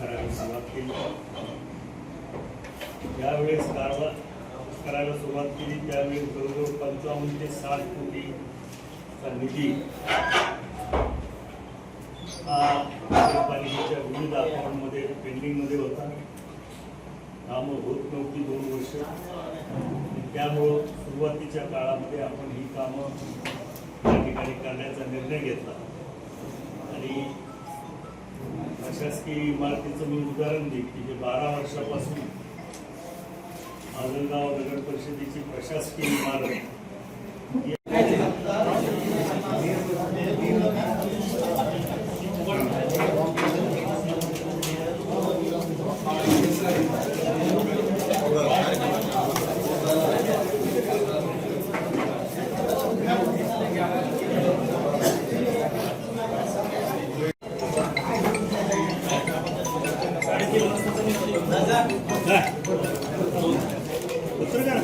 करायला सुरुवात केली. ज्यावेळेस कारवा करायला सुरुवात केली त्यावेळेस जवळजवळ पंचावन्न ते साठ कोटीचा निधी हा नगरपालिकेच्या विविध अकाउंटमध्ये पेंडिंगमध्ये होता. कामं होत नव्हती दोन वर्ष. त्यामुळं सुरुवातीच्या काळामध्ये आपण ही कामं त्या ठिकाणी करण्याचा निर्णय घेतला. आणि प्रशासकीय इमारतीचं मी उदाहरण देईन की जे बारा वर्षापासून आजलगाव नगर परिषदेची प्रशासकीय इमारत उतर का?